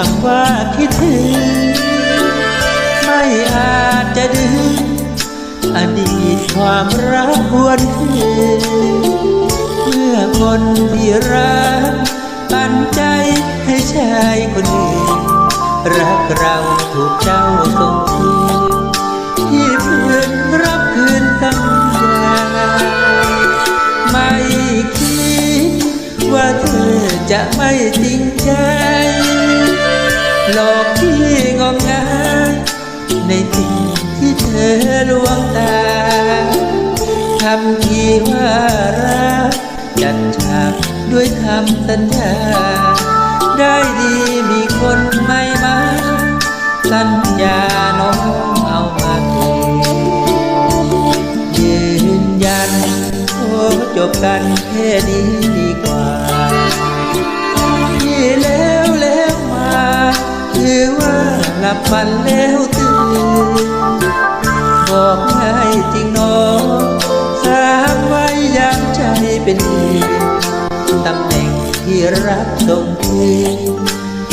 คำว่าคิดถึง ไม่อาจจะดึงอดีตความรักวนคืนเมื่อคนที่รักปันใจให้ชายคนอื่นรักเราถูกเจ้าส่งคืนที่เพื่อนรับคืนสัญญาไม่คิดว่าเธอจะไม่จริงใจ หลอกที่งมงายในสิ่งที่เธอลวงตาทำทีว่ารักจัดฉากด้วยคำสัญญา ได้ดีมีคนไม่มาสัญญาน้องเอามาคืนยืนยันโอ้จบกันแค่นี้ดีกว่า ลับฝันแล้วตื่นบอกให้จริงหนองสามไว้ยามใจเป็นอื่ตำแหน่งที่รักส่งคืน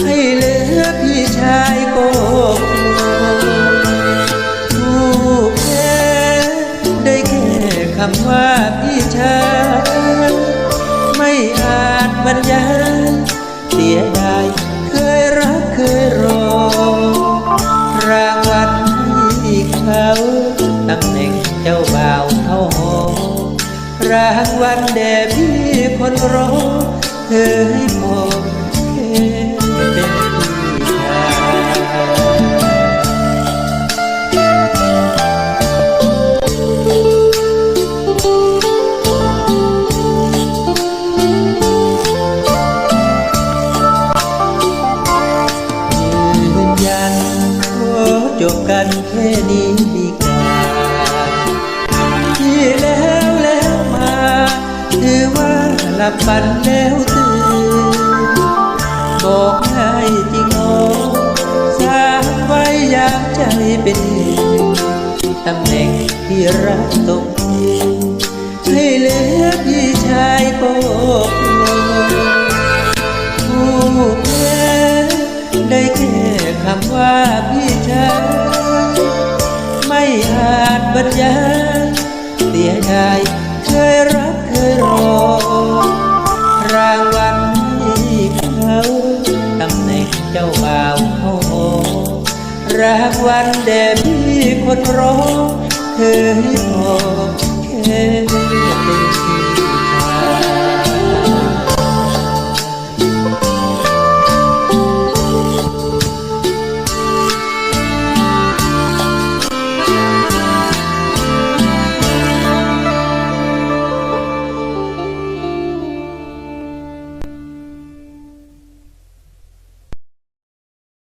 ให้เหลือพี่ชายโกผู้แพ้ได้แค่คำว่า ตำแหน่งเจ้าบ่าวเข้าหอรางวัลแด่พี่คนรอเธอให้พอแค่เป็นพี่ชายยืนยันขอจบกันแค่นี้ดีก ลับฝันแล้วตื่นบอกให้จริงโอสามไว้ยามใจเป็นตำแหน่งที่รักตกให้เหลือพี่ชายโกกผู้แพ้ได้แค่คำว่าพี่ชายไม่อาจบรรยายเสียดาย จากวันเดพี่คนรอเธอให้พอแค่เป็